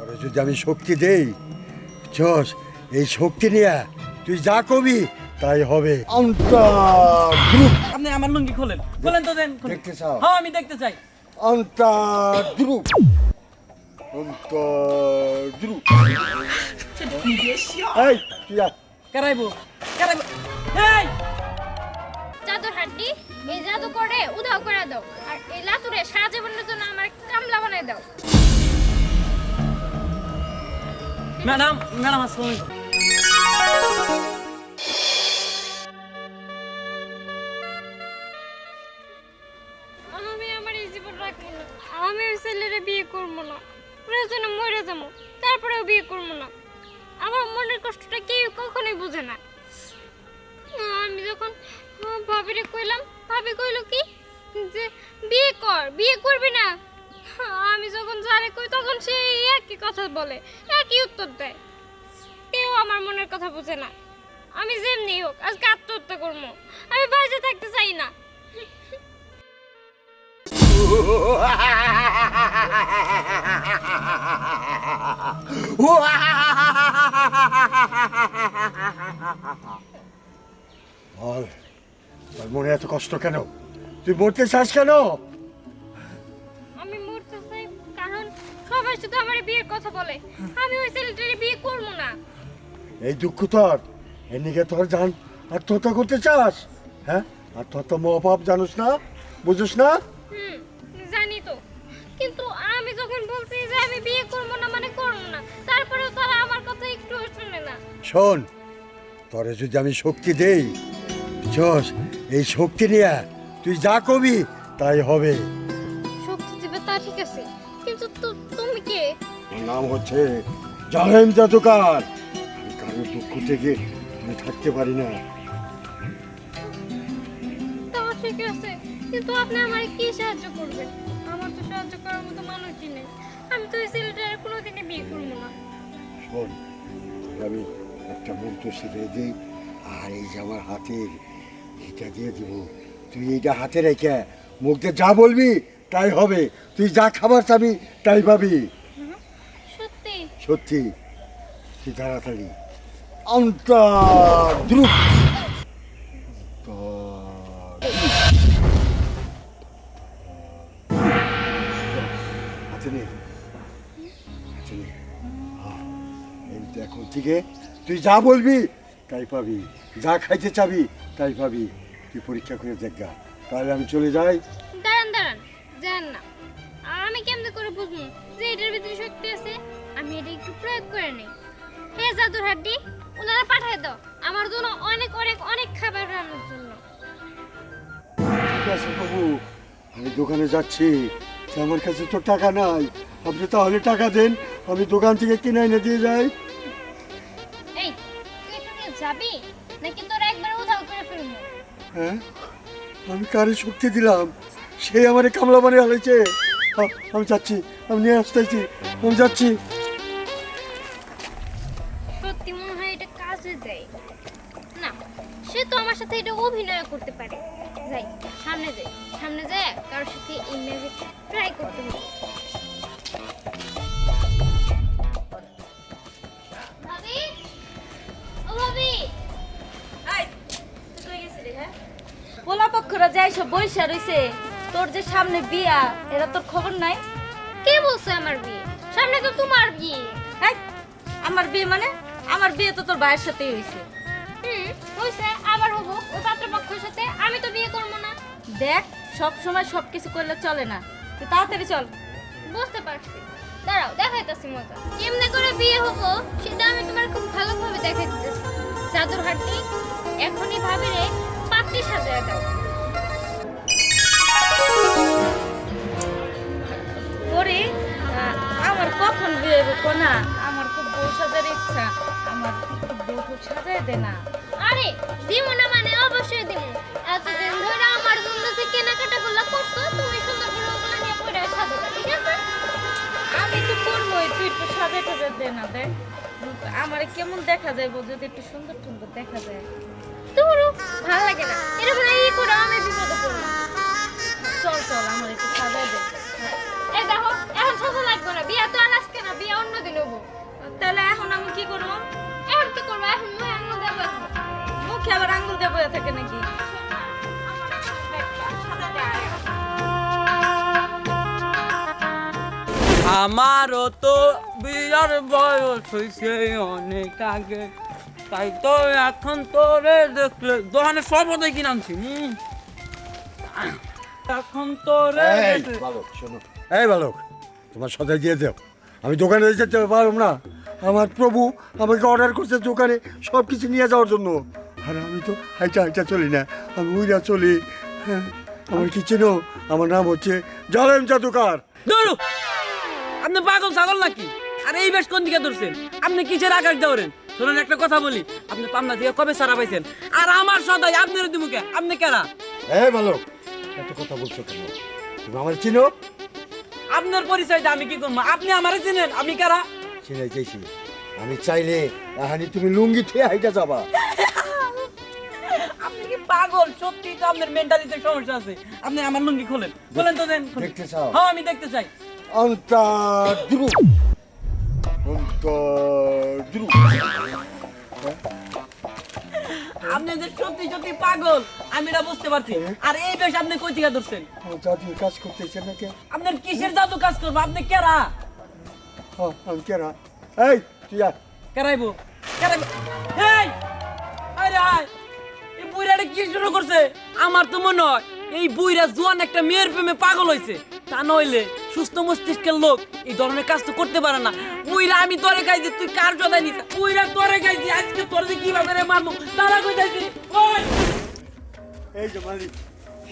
আরে যদি আমি শক্তি দেই চস এই শক্তি নিয়ে তুই যা কবি তাই হবে আপনি আমার লুঙ্গি খোলেন খোলেন তো দেন দেখতে চাও? হ্যাঁ আমি দেখতে চাই অন্তর গ্রুপ অন্তর গ্রুপ এই তুই কারাইবো কারাইবো এই হাড্ডি এই জাদু করে উধাও করে দাও। আর এই লাতুরে সারা জীবনের জন্য আমার কামলা বানাই দাও। ম্যাডাম ম্যাডাম আসসালামু আলাইকুম। আমি আমার এই জীবন রাখব না। আমি ওই ছেলেরে বিয়ে করব না। প্রয়োজনে মরে যাব তারপরেও বিয়ে করব না। আমার মনের কষ্টটা কেউ কখনোই বুঝে না। আমি যখন ভাবিরে কইলাম, ভাবি কইলো কি যে বিয়ে কর, বিয়ে করবি না। আমি যখন যারে কই তখন সে একই কথা বলে, একই উত্তর দেয়। কেউ আমার মনের কথা বুঝে না। আমি যেমনি হোক, আজকে আত্মহত্যা করব। আমি বাজে থাকতে চাই না। বল তোর মনে এত কষ্ট কেন? তুই মরতে চাস কেন? আমি মরতে চাই কারণ সবাই শুধু আমার বিয়ের কথা বলে। আমি ওই ছেলেটারে বিয়ে করব না। এই দুঃখ তোর? এর নিকে তোর জান আত্মহত্যা করতে চাস? হ্যাঁ? আত্মহত্যা মহাপাপ জানোস না? বুঝোস না? হুম জানি তো। কিন্তু আমি যখন বলছি যে আমি বিয়ে করব না মানে করব না তারপরেও তারা আমার কথা একটু শুনে না। শোন তোরে যদি আমি শক্তি দেই চস এই শক্তি নিয়ে তুই যা কবি তাই হবে। শক্তি দিবে তা ঠিক আছে। কিন্তু তুমি কে? নাম হচ্ছে জালেম জাদুকার। আমি কারোর দুঃখ থেকে আমি থাকতে পারি না। তাও ঠিক আছে কিন্তু আপনি আমার কি সাহায্য করবেন? আমার তো সাহায্য করার মতো মানুষই নেই। আমি তো এই ছেলেটার কোনোদিনই বিয়ে করব না। শোন আমি একটা মন্ত্র শিখিয়ে দিই আর এই যে আমার হাতের এটা দিয়ে দিব। তুই এইটা হাতে রেখে মুখ দিয়ে যা বলবি তাই হবে। তুই যা খাবার চাবি তাই পাবি। সত্যি? সত্যি। তুই তাড়াতাড়ি। অন্তর দ্রুপ এখন থেকে তুই যা বলবি তাই পাবি। যা খাইতে চাবি তাই পাবি তুই পরীক্ষা করে দেখা তাহলে আমি চলে যাই। দাঁড়ান দাঁড়ান যান না। আমি কেমনে করে বুঝব যে এটার ভিতরে শক্তি আছে? আমি এটা একটু প্রয়োগ করে নেই। হে জাদুর হাড্ডি ওনারা পাঠিয়ে দাও। আমার জন্য অনেক অনেক অনেক খাবার রান্নার জন্য। ঠিক আছে বাবু আমি দোকানে যাচ্ছি। আমার কাছে তো টাকা নাই। আপনি তাহলে টাকা দেন আমি দোকান থেকে কিনে এনে দিয়ে যাই। এই তুই যাবি? নাকি তোর একবার হ্যাঁ? আমি কারে শক্তি দিলাম। সে আমার কামলা বানিয়ে হালাইছে আ- আমি যাচ্ছি। আমি নিয়ে আসতেছি আমি যাচ্ছি। সত্যি মনে হয় এটা কাজে না, সে তো আমার সাথে এটা অভিনয় করতে পারে। যাই, সামনে যাই। সামনে যাই, কারোর সাথে এই ট্রাই করতে হবে। যাই বৈশা রইছে। তোর যে সামনে বিয়া এরা তোর খবর নাই? কে বলছে আমার বিয়ে? সামনে তো তোমার বিয়ে। হাই, আমার বিয়ে মানে? আমার বিয়ে তো তোর ভাইয়ের সাথেই হয়েছে হুম হইছে আবার হব। ওই পাত্রপক্ষের সাথে আমি তো বিয়ে করব না। দেখ সব সময় সব কিছু করলে চলে না। তুই তাড়াতাড়ি চল। বুঝতে পারছি। দাঁড়াও দেখাইতেছি মজা। কেমনে করে বিয়ে হব সেটা আমি তোমার খুব ভালোভাবে দেখাই দিতেছি জাদুর হাটটি এখনই ভাবি রে পাত্রী সাজায় দাও আহ, আমার কখন বিয়ে হবে কোনা? আমার খুব বউ সাজার ইচ্ছা আমার বউ টু সাজায় দে না। আরে দিমু না মানে অবশ্যই দিমু। এতদিন ধরে আমার জন্য যে কেনাকাটা গুলো করছ তুমি সুন্দর করে ওগুলো নিয়ে পড়ে সাজাবে ঠিক আছে? আমি তো করবোই তুই একটু সাজাই টাজাই দে না দেখ। আমার কেমন দেখা যায় যদি একটু সুন্দর সুন্দর দেখা যায়। তোরও ভালো লাগে না। এরকম আমারও তো বিয়ার বয়স হয়েছে অনেক আগে। তাই তো এখন তোরে দেখলে দোকানে সর্বদা কিনে আনছি হুম। এখন তোরে এই বালক তোমার সদাই দিয়ে দাও আমি দোকানে যেতে পারব না। আমার প্রভু আমাকে অর্ডার করছে দোকানে সব কিছু নিয়ে যাওয়ার জন্য। আর আমি তো হাইটা হাইটা চলি না আমি উইরা চলি। হ্যাঁ আমার কি চেনো? আমার নাম হচ্ছে জালেম জাদুকার। আপনি পাগল ছাগল নাকি? আর এই বেশ কোন দিকে ধরছেন? আপনি কিসের আকাশ দেওরেন শোনেন একটা কথা বলি। আপনি পাবনা থেকে কবে সারা পাইছেন? আর আমার সদাই আপনার দিমুকে আপনি কেরা? এই বালক এত কথা বলছো কেন? তুমি আমার চিনো? আপনার পরিচয়টা আমি কি করব? আপনি আমারে চিনেন আমি কারা? চিনাই চাইছি। আমি চাইলে এখানে তুমি লুঙ্গি থেকে হাইটা যাবা। আপনি কি পাগল? সত্যি তো আপনার মেন্টালিতে সমস্যা আছে। আপনি আমার লুঙ্গি খোলেন। খোলেন তো দেন। দেখতে চাও? হ্যাঁ আমি দেখতে চাই। অন্তর্দ্রু অন্তর্দ্রু আপনি যে সত্যি সত্যি পাগল আমি এটা বুঝতে পারছি। আর এই বেশ আপনি কই থেকে ধরছেন? জাদু কাজ করতেছে নাকি? আপনার কিসের জাদু কাজ করব? আপনি কেরা? হ্যাঁ আমি কেরা? এই তুই আয়। কেরাইবো? কেরাইবো? এই আরে আয়! এই বুইরাটা কি শুরু করছে? আমার তো মনে হয় এই বুইরা জোয়ান একটা মেয়ের প্রেমে পাগল হইছে। তা নইলে সুস্থ মস্তিষ্কের লোক। এই ধরনের কাজ তো করতে পারে না। বুইরা আমি তোরে খাইছি তুই কার জদাই নিস বুইরা তোরে খাইছি আজকে তোর যে কীভাবে রে মারবো তারা কই যাইছি ওই! এই যে মালিক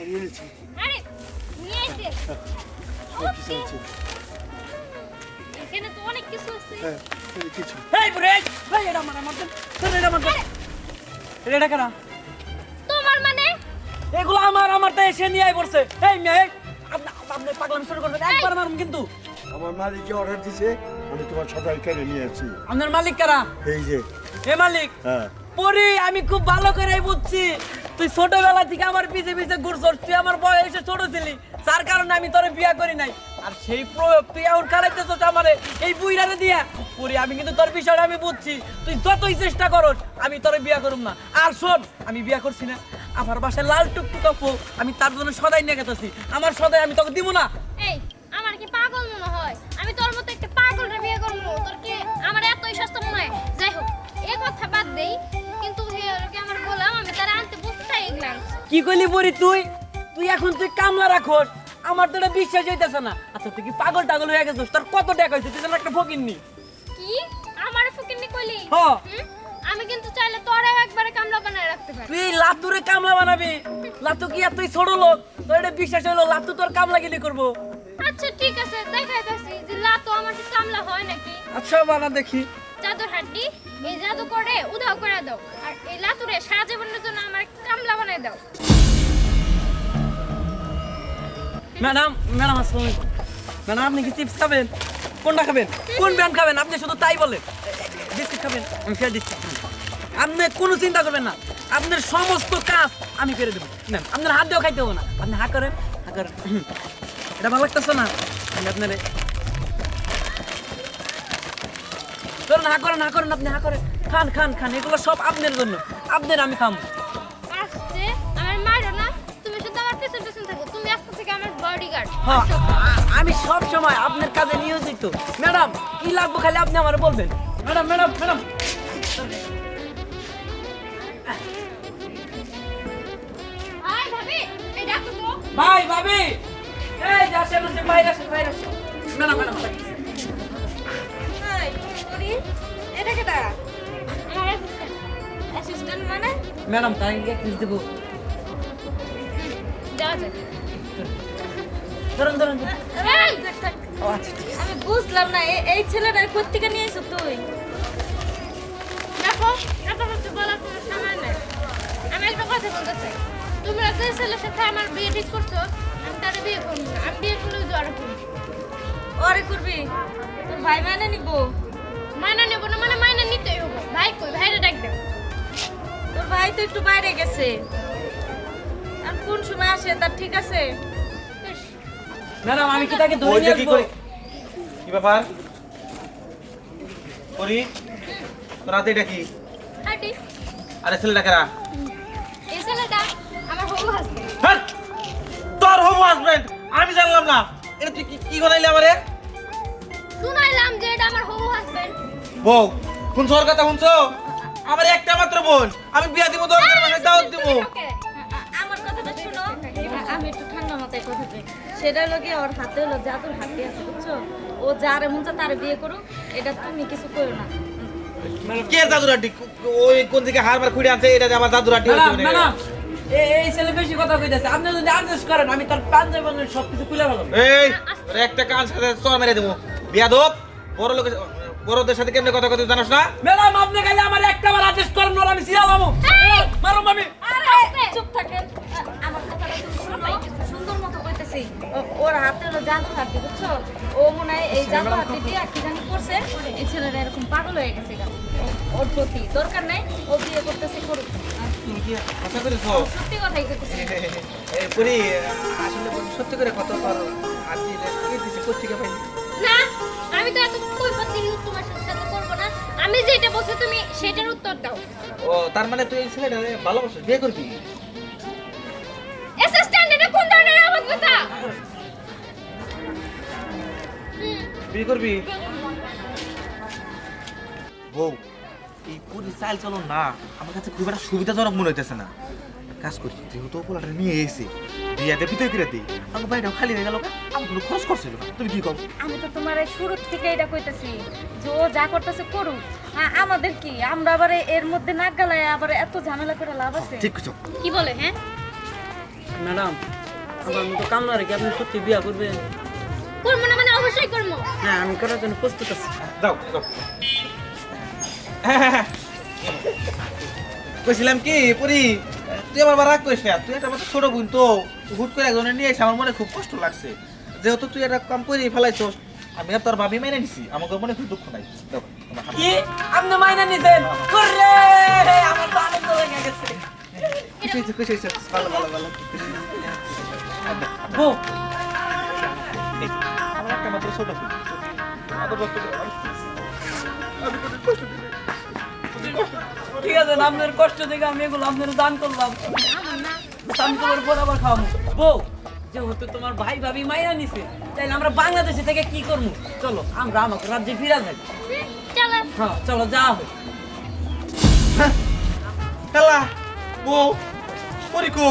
আমি এনেছি আরে নিয়ে এখানে তো অনেক কিছু আছে। হ্যাঁ কিছু। এই এই এটা মার আমার তোর এটা এটা কারা তোমার মানে? এগুলো আমার আমার তাই এসে নিয়ে আই পড়ছে। এই মেয়ে আপনি পাগলামি শুরু করবেন একবার মারুন কিন্তু। আমার মালিক যে অর্ডার দিছে আমি তোমার সদাই কেড়ে নিয়ে আপনার মালিক কারা? এই যে। হে মালিক? হ্যাঁ। পরি আমি খুব ভালো করে বুঝছি। তুই ছোটবেলা থেকে আমার পিছে পিছে ঘুরছস তুই আমার বয়সে ছোট ছিলি। যার কারণে আমি তোরে বিয়া করি নাই। আর সেই প্রয়োগ তুই এখন কারাইতেছস আমারে এই বুইরারে দিয়া। পরি আমি কিন্তু তোর বিষয়টা আমি বুঝছি। তুই যতই চেষ্টা করস আমি তোরে বিয়া করুম না। আর শোন আমি বিয়া করছি না। আমার বাসায় লাল টুকটুকা পো আমি তার জন্য সদাই নিয়ে গেতেছি। আমার সদাই আমি তোকে দিব না। এই আমার কি পাগল মনে হয়? আমি তোর মতো একটা পাগলরে বিয়ে করব। তোর কি আমার এতই সস্তা মনে হয়? যাই হোক এ কথা বাদ দেই কিন্তু হে ওকে আমার বললাম আমি তারা আনতে বসতে এগলাম কি কইলি পরি তুই? তুই এখন তুই কামলা রাখোস। আমার তো এটা বিশ্বাস হইতেছে না। আচ্ছা তুই কি পাগল টাগল হয়ে গেছিস? তোর কত টাকা হয়েছে তুই একটা ফকির নি কি? আমার ফকিরনি কইলি? হ্যাঁ। আমি কিন্তু চাইলে তোরাও একবারে কামলা বানায় রাখতে পারি। তুই লাতুরে কামলা বানাবি। লাতু কি আর তুই ছোট লোক? তোর এটা বিশ্বাস হইল লাতু তোর কামলা গিলি করব। আচ্ছা ঠিক আছে দেখাইতাছি যে লাতো আমার কি কামলা হয় নাকি? আচ্ছা বানা দেখি। জাদুর হাড্ডি এই জাদু করে উধাও করে দাও। আর এই লাতুরে সারা জীবনের জন্য আমার কামলা বানায় দাও। ম্যাডাম ম্যাডাম আসসালামু আলাইকুম। ম্যাডাম আপনি কি চিপস খাবেন? কোনটা খাবেন? কোন ব্র্যান্ড খাবেন? আপনি শুধু তাই বলেন। বিস্কিট খাবেন? আমি ফেলে দিচ্ছি আপনি কোনো চিন্তা করবেন না। আপনার সমস্ত কাজ আমি করে দেবো। না আপনার হাত দিয়েও খাইতে হব না। আপনি হা করেন হা করেন এটা ভালো লাগতেছে না? আমি আপনার করেন হা করেন হা করেন আপনি হা করেন খান খান খান এগুলো সব আপনার জন্য। আপনার আমি খাব আসছে আমার মারো না। তুমি শুধু আমার পেছন পেছন থাকো। তুমি আজকে থেকে আমার বডিগার্ড হ্যাঁ আমি সব সময় আপনার কাজে নিয়োজিত। ম্যাডাম কি লাগবে খালি আপনি আমার বলবেন। Madam madam madam. ভাই ভাবি এই যে আসেন আসেন বাইরে আসেন বাইরে আসেন ম্যাডাম ম্যাডাম এটা কেটা অ্যাসিস্ট্যান্ট মানে? ম্যাডাম তাই এক পিস দেবো। যাওয়া যাক। ধরুন ধরুন। ধরুন। এই ও আচ্ছা। আমি বুঝলাম না এই ছেলেটার কোত্থেকে নিয়ে এসো তুই? দেখো। কিছু বলার কোনো সময় নাই। আমি একটা কথা বলতে চাই। তোমরা যে ছেলের সাথে আমার বিয়ে ঠিক করছ আমি তারে বিয়ে করব না। আমি বিয়ে করলেও জ্বরে করব ওরে করবি? তোর ভাই মানে নিব? মাইনা নেব না মানে মাইনা নিতেই হব। ভাই কই? ভাইরে ডাক দেব তোর ভাই তো একটু বাইরে গেছে। আর কোন সময় আসে? তার ঠিক আছে? ম্যাডাম আমি কি তাকে ধরে নিয়ে আসব? কি ব্যাপার? করি? তোর এটা কি? আরে ছেলেটা কেরা এই ছেলেটা আমার হবু হাসবেন্ড তোর হোম হাজবেন্ড আমি জানলাম না। এটা তুই কি- বানাইলি আমারে? শুনাইলাম যে এটা আমার হবু হাসবেন্ড বউ শুনছো ওর কথা শুনছো? আমার একটা মাত্র বোন। আমি বিয়া দিব দরকার মানে দাওয়াত দিব। আ- আ- আমার কথাটা শুনো আমি একটু ঠান্ডা মাথায় কথা সেটা হলো কি ওর হাতে হলো জাদুর হাতে আছে বুঝছ? ও যার মন চায় তার বিয়ে করুক। এটা তুমি কিছু করো না। কে জাদুরাটি? ওই কোন দিকে হার মার খুঁড়ে আনছে এটা যে আমার জাদুরাটি এই ছেলে বেশি কথা কইতেছে। আপনি যদি আদেশ করেন আমি তার পাঞ্জাবি বান্ধবী সব কিছু খুলে ফেলাম এই একটা কান সাথে চর মেরে দেবো। বিয়াদব বড় লোকের বড়দের সাথে কেমনে কথা কথা জানাস না? ম্যাডাম আপনি খালি আমার একটা বার আদেশ করেন ওর আমি সিরিয়াল হব মারো মামি আরে চুপ থাকেন। আমার কথাটা তুমি সুন্দর মতো কইতেছি। ওর হাতে হলো জাদুর হাতি বুঝছ? ও মনে হয় এই জাদুর হাতি দিয়ে কি জানি করছে। এই ছেলেটা এরকম পাগল হয়ে গেছে ওর প্রতি দরকার নাই ও বিয়ে করতেছে করুক। সত্যি কথাই আসলে সত্যি করে কত পারো না আমি তো এত কৈফত দিন তোমার সাথে করব না। আমি যেটা বলছি তুমি সেটার উত্তর দাও। ও তার মানে তুই এই ছেলেটা ভালোবাসিস বিয়ে করবি? বিয়ে করবি? বউ এই পুরি চাল চলো না আমার কাছে খুব একটা সুবিধাজনক মনে হইতেছে না। কাজ করি যেহেতু পোলাটা নিয়ে এসে করে আমার বাড়িটাও খালি হয়ে গেল আমি কোনো খরচ করছিল না। তুমি কি আমি তো তোমার এই শুরুর থেকে এটা কইতাছি যে ও যা করতেছে করুক। আমাদের কি? আমরা আবার এর মধ্যে নাক গালায় আবার এত ঝামেলা করে লাভ আছে? ঠিক কিছু কি বলে হ্যাঁ? ম্যাডাম আমার মতো রেখে আপনি সত্যি বিয়া করবেন? করব না মানে অবশ্যই করব। হ্যাঁ আমি করার জন্য প্রস্তুত আছি। দাও দাও। কইছিলাম কি পুরি তুই আমার রাগ করিস না তুই একটা ছোট বোন তো হুট করে একজনের নিয়ে এসে আমার মনে খুব কষ্ট লাগছে। যেহেতু তুই একটা কাম করে ফেলাইছস আমি আর তোর ভাবি মেনে নিছি আমাকে মনে খুব দুঃখ নাই। দাও, কি? আপনি মাইনা নিছেন? করে আমার তো আনন্দ লেগে গেছে। খুশি হয়েছে, খুশি হয়েছে। ভালো ভালো ভালো। বউ। ঠিক আছে আপনার কষ্ট থেকে আমি এগুলো আপনার দান করলাম। আমি তোমার পর আবার খাওয়াবো। বউ যেহেতু তোমার ভাই ভাবি মাইনা নিছে তাইলে আমরা বাংলাদেশে থেকে কি করব? চলো আমরা আমাকে রাজ্যে ফিরা যাই। হ্যাঁ চলো যাওয়া হোক। খেলা। বউ পরিকো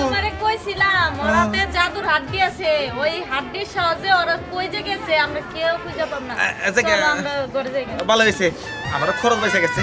তোমারে কইছিলাম ওরাতে জাদুর হাড্ডি আছে ওই হাড্ডির সাহায্যে ওরা কই যে গেছে আমরা কেউ খুঁজে পাব না। ভালো হয়েছে খরচ বেঁচে গেছে।